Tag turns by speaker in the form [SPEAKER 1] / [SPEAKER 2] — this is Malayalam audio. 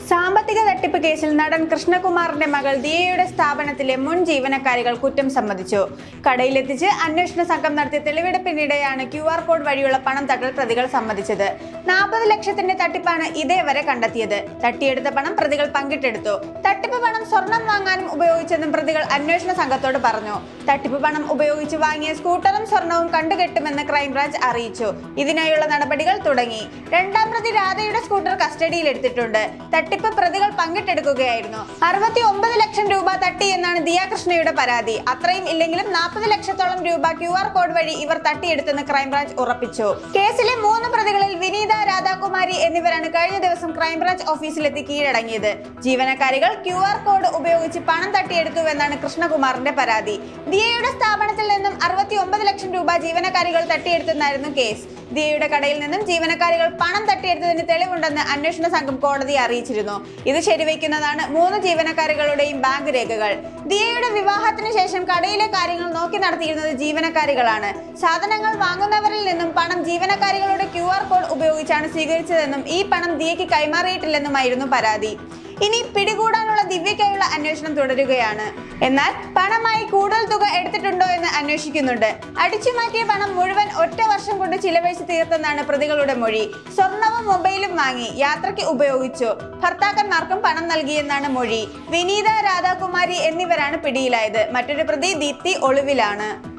[SPEAKER 1] സാമ്പത്തിക തട്ടിപ്പ് കേസിൽ നടൻ കൃഷ്ണകുമാറിന്റെ മകൾ ദിയയുടെ സ്ഥാപനത്തിലെ മുൻ ജീവനക്കാരികൾ കുറ്റം സമ്മതിച്ചു. കടയിലെത്തിച്ച് അന്വേഷണ സംഘം നടത്തിയ തെളിവെടുപ്പിനിടെയാണ് ക്യു ആർ കോഡ് വഴിയുള്ള പണം തട്ടൽ പ്രതികൾ സമ്മതിച്ചത്. നാൽപ്പത് ലക്ഷത്തിന്റെ തട്ടിപ്പാണ് ഇതേവരെ കണ്ടെത്തിയത്. തട്ടിയെടുത്ത പണം പ്രതികൾ പങ്കിട്ടെടുത്തു. തട്ടിപ്പ് പണം സ്വർണം വാങ്ങാനും ഉപയോഗിച്ചെന്നും പ്രതികൾ അന്വേഷണ സംഘത്തോട് പറഞ്ഞു. തട്ടിപ്പ് പണം ഉപയോഗിച്ച് വാങ്ങിയ സ്കൂട്ടറും സ്വർണവും കണ്ടുകെട്ടുമെന്ന് ക്രൈംബ്രാഞ്ച് അറിയിച്ചു. ഇതിനായുള്ള നടപടികൾ തുടങ്ങി. രണ്ടാം പ്രതി രാധയുടെ സ്കൂട്ടർ കസ്റ്റഡിയിൽ എടുത്തിട്ടുണ്ട്. തട്ടിപ്പ് പ്രതികൾ പങ്കിട്ടെടുക്കുകയായിരുന്നു. അറുപത്തി ഒമ്പത് ലക്ഷം രൂപ തട്ടി എന്നാണ് ദിയാകൃഷ്ണയുടെ പരാതി. അത്രയും ഇല്ലെങ്കിലും നാൽപ്പത് ലക്ഷത്തോളം രൂപ ക്യു ആർ കോഡ് വഴി ഇവർ തട്ടിയെടുത്തെന്ന് ക്രൈംബ്രാഞ്ച് ഉറപ്പിച്ചു. കേസിലെ മൂന്ന് പ്രതികളിൽ വിനീത രാധാകുമാരി എന്നിവരാണ് കഴിഞ്ഞ ദിവസം ക്രൈംബ്രാഞ്ച് ഓഫീസിലെത്തി കീഴടങ്ങിയത്. ജീവനക്കാരികൾ ക്യു ആർ കോഡ് ഉപയോഗിച്ച് പണം തട്ടിയെടുത്തുവെന്നാണ് കൃഷ്ണകുമാറിന്റെ പരാതി. ദിയയുടെ സ്ഥാപനത്തിൽ നിന്നും അറുപത്തി ഒമ്പത് ലക്ഷം രൂപ ജീവനക്കാരികൾ തട്ടിയെടുത്തെന്നായിരുന്നു കേസ്. ദിയയുടെ കടയിൽ നിന്നും ജീവനക്കാരികൾ പണം തട്ടിയെടുത്തതിന് തെളിവുണ്ടെന്ന് അന്വേഷണ സംഘം കോടതിയെ അറിയിച്ചിരുന്നു. ഇത് ശരിവയ്ക്കുന്നതാണ് മൂന്ന് ജീവനക്കാരികളുടെയും ബാങ്ക് രേഖകൾ. ദിയയുടെ വിവാഹത്തിന് ശേഷം കടയിലെ കാര്യങ്ങൾ നോക്കി നടത്തിയിരുന്നത് ജീവനക്കാരികളാണ്. സാധനങ്ങൾ വാങ്ങുന്നവരിൽ നിന്നും പണം ജീവനക്കാരികളുടെ ക്യു കോഡ് ഉപയോഗിച്ചാണ് സ്വീകരിച്ചതെന്നും ഈ പണം ദിയയ്ക്ക് കൈമാറിയിട്ടില്ലെന്നുമായിരുന്നു പരാതി. ഇനി പിടികൂടാനുള്ള ദിവ്യക്കായുള്ള അന്വേഷണം തുടരുകയാണ്. എന്നാൽ പണമായി കൂടുതൽ തുക എടുത്തിട്ടുണ്ടോ എന്ന് അന്വേഷിക്കുന്നുണ്ട്. അടിച്ചുമാറ്റിയ പണം മുഴുവൻ ഒറ്റ വർഷം കൊണ്ട് ചിലവഴിച്ച് തീർത്തെന്നാണ് പ്രതികളുടെ മൊഴി. സ്വർണവും മൊബൈലും വാങ്ങി യാത്രയ്ക്ക് ഉപയോഗിച്ചു. ഭർത്താക്കന്മാർക്കും പണം നൽകിയെന്നാണ് മൊഴി. വിനീത രാധാകുമാരി എന്നിവരാണ് പിടിയിലായത്. മറ്റൊരു പ്രതി ദീപ്തി ഒളിവിലാണ്.